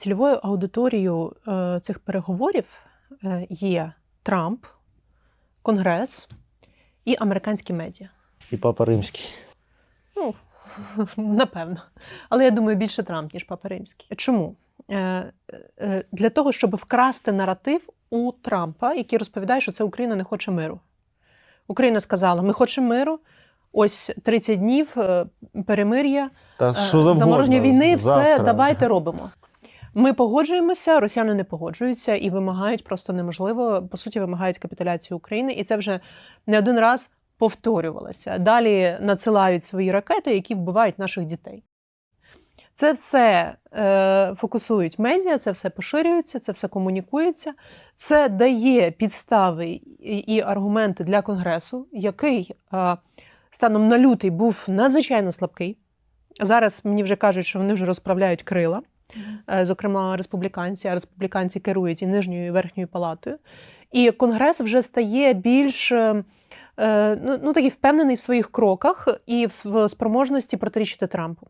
цільовою аудиторією е, цих переговорів е, є Трамп, Конгрес і американські медіа. І папа римський. Ну, напевно. Але я думаю, більше Трамп, ніж Папа Римський. Чому? Е, Для того, щоб вкрасти наратив у Трампа, який розповідає, що це Україна не хоче миру. Україна сказала: ми хочемо миру. Ось 30 днів перемир'я, Та замороження війни, Завтра. все давайте робимо. Ми погоджуємося, росіяни не погоджуються і вимагають просто неможливо, по суті, вимагають капітуляцію України, і це вже не один раз повторювалося. Далі надсилають свої ракети, які вбивають наших дітей. Це все е, фокусують медіа, це все поширюється, це все комунікується. Це дає підстави і, аргументи для конгресу, який е, станом на лютий був надзвичайно слабкий. Зараз мені вже кажуть, що вони вже розправляють крила, зокрема республіканці, а республіканці керують і нижньою, і верхньою палатою. І конгрес вже стає більш е, е, ну, ну, такий впевнений в своїх кроках і в спроможності протирічити Трампу.